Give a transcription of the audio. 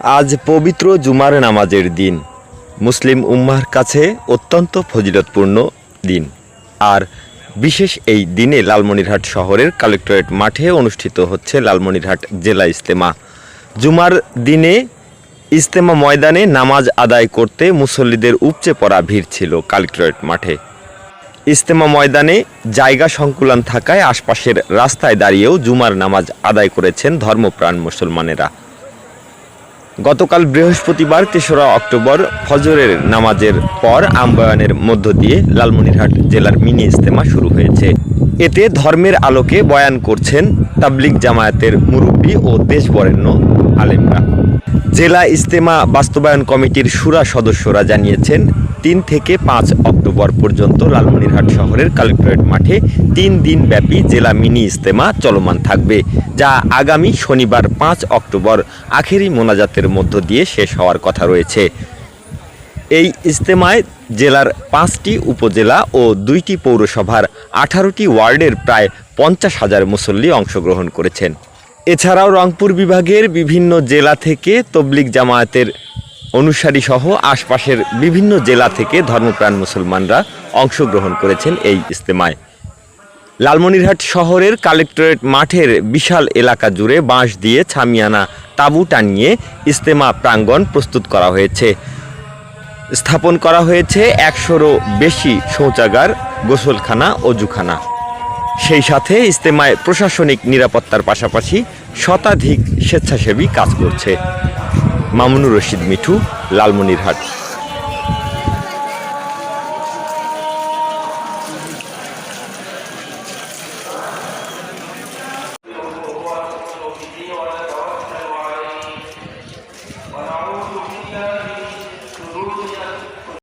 আজ পবিত্র জুমার নামাজের দিন। মুসলিম উম্মার কাছে অত্যন্ত ফজিলতপূর্ণ দিন। আর বিশেষ এই দিনে লালমনিরহাট শহরের কালেক্টরেট মাঠে অনুষ্ঠিত হচ্ছে লালমনিরহাট জেলা ইস্তেমা জুমার দিনে ইস্তেমা ময়দানে নামাজ আদায় করতে মুসল্লিদের উপচে পড়া ভিড় ছিল কালেক্টরেট মাঠে। ইস্তেমা ময়দানে জায়গা সংকুলান থাকায় আশপাশের রাস্তায় দাঁড়িয়েও জুমার নামাজ আদায় করেছেন ধর্মপ্রাণ মুসলমানেরা। গতকাল বৃহস্পতিবার তেসরা অক্টোবর ফজরের নামাজের পর আম্বায়নের মধ্য দিয়ে লালমনিরহাট জেলার মিনি ইজতেমা শুরু হয়েছে। এতে ধর্মের আলোকে বয়ান করছেন তাবলিক জামায়াতের মুরব্বী ও দেশবরেণ্য আলেমরা। জেলা ইস্তেমা বাস্তবায়ন কমিটির সুরা সদস্যরা জানিয়েছেন, তিন থেকে পাঁচ অক্টোবর পর্যন্ত লালমনিরহাট শহরের কালেক্টরেট মাঠে তিন দিন ব্যাপী জেলা মিনি ইস্তেমা চলমান থাকবে, যা আগামী শনিবার পাঁচ অক্টোবর আখেরি মোনাজাতের মধ্য দিয়ে শেষ হওয়ার কথা রয়েছে। এই ইজতেমায় জেলার পাঁচটি উপজেলা ও দুইটি পৌরসভার আঠারোটি ওয়ার্ডের প্রায় পঞ্চাশ হাজার মুসল্লি অংশগ্রহণ করেছেন। এছাড়াও রংপুর বিভাগের বিভিন্ন জেলা থেকে তবলিগ জামায়াতের অনুসারী সহ আশপাশের বিভিন্ন জেলা থেকে ধর্মপ্রাণ মুসলমানরা অংশগ্রহণ করেছেন এই ইজতেমায়। লালমনিরহাট শহরের কালেক্টরেট মাঠের বিশাল এলাকা জুড়ে বাঁশ দিয়ে ছামিয়ানা তাঁবু টানিয়ে ইজতেমা প্রাঙ্গণ প্রস্তুত করা হয়েছে। স্থাপন করা হয়েছে একশোরও বেশি শৌচাগার, গোসলখানা, অজুখানা। সেই সাথে ইস্তেমায় প্রশাসনিক নিরাপত্তার পাশাপাশি শতাধিক স্বেচ্ছাসেবী কাজ করছে মামুনুর রশিদ মিঠু, লালমনিরহাট Wow.